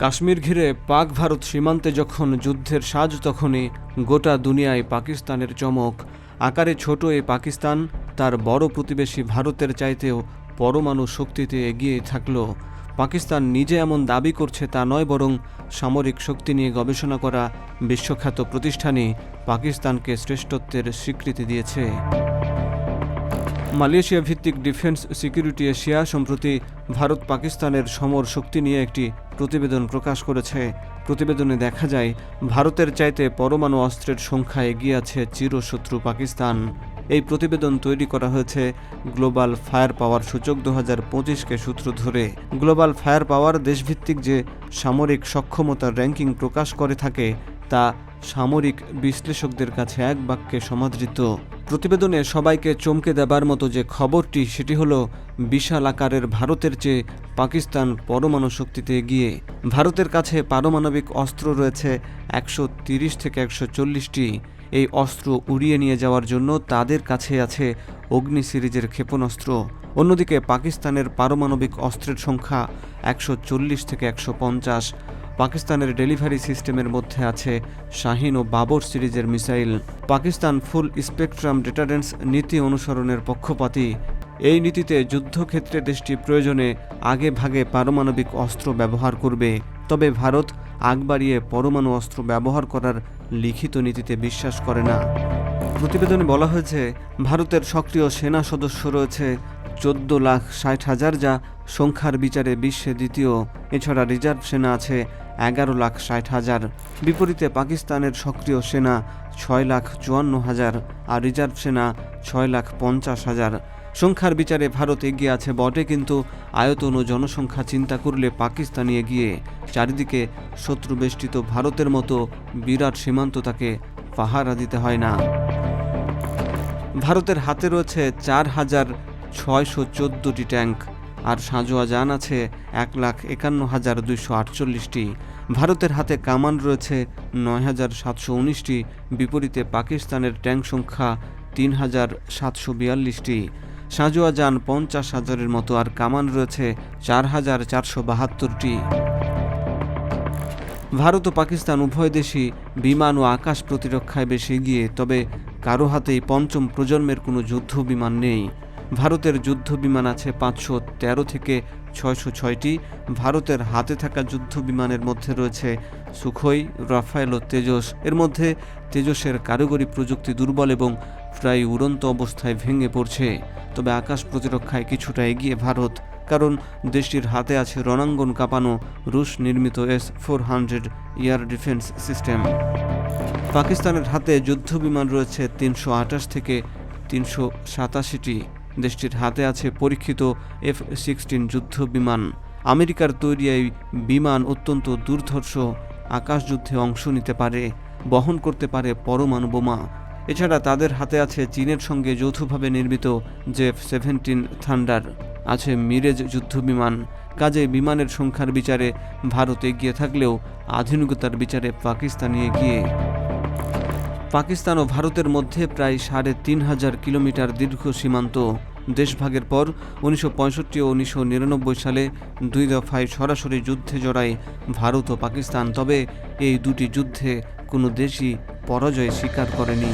কাশ্মীর ঘিরে পাক ভারত সীমান্তে যখন যুদ্ধের সাজ, তখনই গোটা দুনিয়ায় পাকিস্তানের চমক। আকারে ছোট এই পাকিস্তান, তার বড় প্রতিবেশী ভারতের চাইতেও পরমাণু শক্তিতে এগিয়ে থাকল। পাকিস্তান নিজে এমন দাবি করছে তা নয়, বরং সামরিক শক্তি নিয়ে গবেষণা করা বিশ্বখ্যাত প্রতিষ্ঠানই পাকিস্তানকে শ্রেষ্ঠত্বের স্বীকৃতি দিয়েছে। মালয়েশিয়া ভিত্তিক ডিফেন্স সিকিউরিটি এশিয়া সম্প্রতি ভারত পাকিস্তানের সমর শক্তি নিয়ে একটি প্রতিবেদন প্রকাশ করেছে। প্রতিবেদনে দেখা যায়, ভারতের চাইতে পরমাণু অস্ত্রের সংখ্যা এগিয়ে আছে চিরশত্রু পাকিস্তান। এই প্রতিবেদন তৈরি করা হয়েছে গ্লোবাল ফায়ার পাওয়ার সূচক দু হাজার পঁচিশকে সূত্র ধরে। গ্লোবাল ফায়ার পাওয়ার দেশভিত্তিক যে সামরিক সক্ষমতার র্যাঙ্কিং প্রকাশ করে থাকে, তা সামরিক বিশ্লেষকদের কাছে এক বাক্যে সমাদৃত। প্রতিবেদনে সবাইকে চমকে দেবার মতো যে খবরটি, সেটি হলো বিশাল আকারের ভারতের চেয়ে পাকিস্তান পরমাণু শক্তিতে এগিয়ে। ভারতের কাছে পারমাণবিক অস্ত্র রয়েছে একশো থেকে একশো চল্লিশটি। এই অস্ত্র উড়িয়ে নিয়ে যাওয়ার জন্য তাদের কাছে আছে অগ্নি সিরিজের ক্ষেপণাস্ত্র। অন্যদিকে পাকিস্তানের পারমাণবিক অস্ত্রের সংখ্যা একশো চল্লিশ থেকে একশো পঞ্চাশ। পাকিস্তানের ডেলিভারি সিস্টেমের মধ্যে আছে শাহিন ও বাবর সিরিজের missile. Pakistan full spectrum deterrence নীতি অনুসরণের পক্ষপাতী। এই নীতিতে যুদ্ধক্ষেত্রে দেশটি প্রয়োজনে আগে ভাগে পারমাণবিক অস্ত্র ব্যবহার করবে। তবে ভারত আগ বাড়িয়ে পরমাণু অস্ত্র ব্যবহার করার লিখিত নীতিতে বিশ্বাস করে না। প্রতিবেদনে বলা হয়েছে, ভারতের সক্রিয় সেনা সদস্য রয়েছে চোদ্দ লাখ ষাট হাজার, যা সংখ্যার বিচারে বিশ্বে দ্বিতীয়। এছাড়া রিজার্ভ সেনা আছে এগারো লাখ ষাট হাজার। বিপরীতে পাকিস্তানের সক্রিয় সেনা ছয় লাখ চুয়ান্ন হাজার আর রিজার্ভ সেনা ছয় লাখ পঞ্চাশ হাজার। সংখ্যার বিচারে ভারত এগিয়ে আছে বটে, কিন্তু আয়তন ও জনসংখ্যা চিন্তা করলে পাকিস্তানি এগিয়ে। চারিদিকে শত্রু বেষ্টিত ভারতের মতো বিরাট সীমান্ত তাকে পাহারা দিতে হয় না। ভারতের হাতে রয়েছে চার হাজার ছয়শো চোদ্দোটি ট্যাঙ্ক। আর সাঁজোয়া যান আছে এক লাখ একান্ন হাজার দুইশো আটচল্লিশটি। ভারতের হাতে কামান রয়েছে নয় হাজার সাতশো উনিশটি। বিপরীতে পাকিস্তানের ট্যাঙ্ক সংখ্যা তিন হাজার সাতশো বিয়াল্লিশটি। সাঁজোয়া যান পঞ্চাশ হাজারের মতো আর কামান রয়েছে চার হাজার চারশো বাহাত্তরটি। ভারত ও পাকিস্তান উভয় দেশই বিমান ও আকাশ প্রতিরক্ষায় বেশ এগিয়ে, তবে কারও হাতেই পঞ্চম প্রজন্মের কোনো যুদ্ধ বিমান নেই। ভারতের যুদ্ধ বিমান আছে পাঁচশো তেরো থেকে ছয়শো ছয়টি। ভারতের হাতে থাকা যুদ্ধ বিমানের মধ্যে রয়েছে সুখই, রাফায়েল ও তেজস। এর মধ্যে তেজসের কারিগরি প্রযুক্তি দুর্বল এবং প্রায় উড়ন্ত অবস্থায় ভেঙে পড়ছে। তবে আকাশ প্রতিরক্ষায় কিছুটা এগিয়ে ভারত, কারণ দেশটির হাতে আছে রণাঙ্গন কাঁপানো রুশ নির্মিত S four hundred air defence system. পাকিস্তানের হাতে যুদ্ধ বিমান রয়েছে তিনশো আঠাশ থেকে তিনশো সাতাশিটি। দেশটির হাতে আছে পরীক্ষিত এফ সিক্সটিন যুদ্ধ বিমান আমেরিকার তৈরি এই বিমান অত্যন্ত দুর্ধর্ষ, আকাশযুদ্ধে অংশ নিতে পারে, বহন করতে পারে পরমাণু বোমা। এছাড়া তাদের হাতে আছে চীনের সঙ্গে যৌথভাবে নির্মিত জেফ সেভেন্টিন থান্ডার, আছে মিরেজ যুদ্ধবিমান। কাজে বিমানের সংখ্যার বিচারে ভারত এগিয়ে থাকলেও আধুনিকতার বিচারে পাকিস্তানি এগিয়ে। পাকিস্তান ও ভারতের মধ্যে প্রায় সাড়ে তিন হাজার কিলোমিটার দীর্ঘ সীমান্ত। দেশভাগের পর উনিশশো পঁয়ষট্টি ও উনিশশো নিরানব্বই সালে দুই দফায় সরাসরি যুদ্ধে জড়ায় ভারত ও পাকিস্তান। তবে এই দুটি যুদ্ধে কোনো দেশই পরাজয় স্বীকার করেনি।